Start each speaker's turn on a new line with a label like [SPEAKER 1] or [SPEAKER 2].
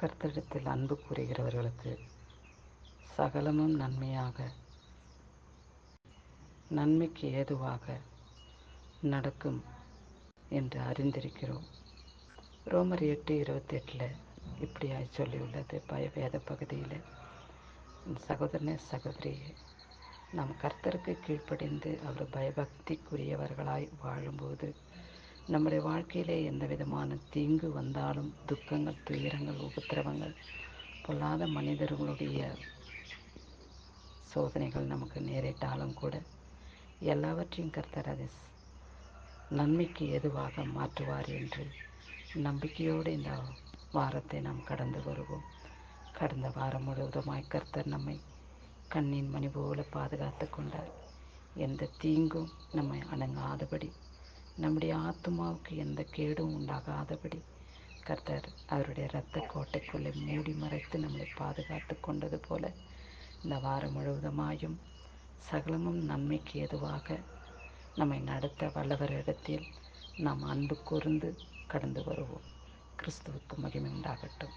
[SPEAKER 1] கர்த்தரிடத்தில் அன்பு கூறுகிறவர்களுக்கு சகலமும் நன்மையாக நன்மைக்கு ஏதுவாக நடக்கும் என்று அறிந்திருக்கிறோம். ரோமர் எட்டு இருபத்தெட்டில் இப்படியாய் சொல்லியுள்ளது. பயவேத பகுதியில் சகோதரனே சகோதரியே நாம் கர்த்தருக்கு கீழ்ப்படிந்து அவர் பயபக்திக்குரியவர்களாய் வாழும்போது நம்முடைய வாழ்க்கையிலே எந்த விதமான தீங்கு வந்தாலும் துக்கங்கள் துயரங்கள் உபத்திரவங்கள் பொல்லாத மனிதர்களுடைய சோதனைகள் நமக்கு நேரிட்டாலும் கூட எல்லாவற்றையும் கர்த்தர் அதை நன்மைக்கு எதுவாக மாற்றுவார் என்று நம்பிக்கையோடு இந்த வாரத்தை நாம் கடந்து வருவோம். கடந்த வாரம் முழுவதுமாய் கர்த்தர் நம்மை கண்ணின் மணி போல பாதுகாத்து கொண்டார். எந்த தீங்கும் நம்மை அணங்காதபடி நம்முடைய ஆத்மாவுக்கு எந்த கேடும் உண்டாகாதபடி கர்த்தர் அவருடைய இரத்த கோட்டைக்குள்ளே மூடி மறைத்து நம்மளை பாதுகாத்து கொண்டது போல இந்த வாரம் முழுவதுமாயும் சகலமும் நன்மைக்கு எதுவாக நம்மை நடத்த வல்லவரிடத்தில் நாம் அன்பு கூர்ந்து கடந்து வருவோம். கிறிஸ்துவுக்கு மகிமை உண்டாகட்டும்.